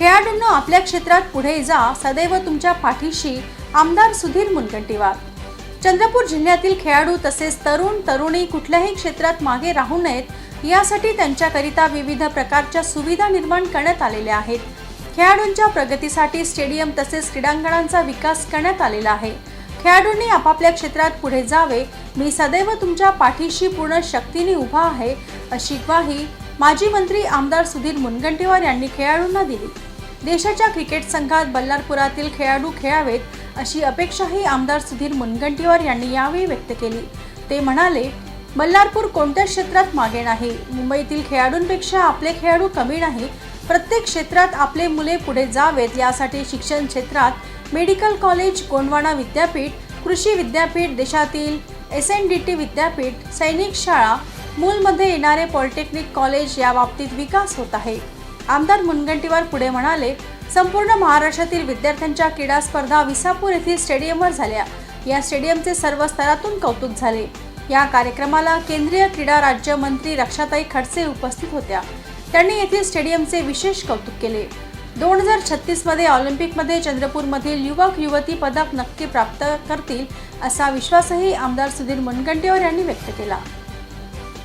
खेळाडूंनो आपल्या क्षेत्रात पुढे जा सदैव तुमच्या पाठीशी आमदार सुधीर मुनगंटीवार. चंद्रपूर जिल्ह्यातील खेळाडू तसेच तरुण तरुणी कुठल्याही क्षेत्रात मागे राहू नयेत यासाठी त्यांच्याकरिता विविध प्रकारच्या सुविधा निर्माण करण्यात आलेल्या आहेत. खेळाडूंच्या प्रगतीसाठी स्टेडियम तसेच क्रीडांगणांचा विकास करण्यात आलेला आहे. खेळाडूंनी आपापल्या क्षेत्रात पुढे जावे मी सदैव तुमच्या पाठीशी पूर्ण शक्तीने उभा आहे अशी ग्वाही माजी मंत्री आमदार सुधीर मुनगंटीवार यांनी खेळाडूंना दिली. देशाच्या क्रिकेट संघात बल्लारपुरातील खेळाडू खेळावेत अशी अपेक्षाही आमदार सुधीर मुनगंटीवार यांनी यावेळी व्यक्त केली. ते म्हणाले बल्लारपूर कोणत्या क्षेत्रात मागे नाही? मुंबईतील खेळाडूंपेक्षा आपले खेळाडू कमी नाही. प्रत्येक क्षेत्रात आपले मुले पुढे जावेत. यासाठी शिक्षण क्षेत्रात मेडिकल कॉलेज गोंडवाना विद्यापीठ कृषी विद्यापीठ देशातील एस एन डी टी विद्यापीठ सैनिक शाळा मूलमध्ये येणारे पॉलिटेक्निक कॉलेज या बाबतीत विकास होत आहे. आमदार मुनगंटीवार पुढे म्हणाले संपूर्ण महाराष्ट्रातील विद्यार्थ्यांच्या क्रीडा स्पर्धा विसापूर येथील स्टेडियमवर झाल्या. या स्टेडियमचे सर्व स्तरातून कौतुक झाले. या कार्यक्रमाला केंद्रीय क्रीडा राज्यमंत्री रक्षाताई खडसे उपस्थित होत्या. त्यांनी येथील स्टेडियमचे विशेष कौतुक केले. दोन हजार छत्तीसमध्ये ऑलिम्पिकमध्ये चंद्रपूरमधील युवक युवती पदक नक्की प्राप्त करतील असा विश्वासही आमदार सुधीर मुनगंटीवार यांनी व्यक्त केला.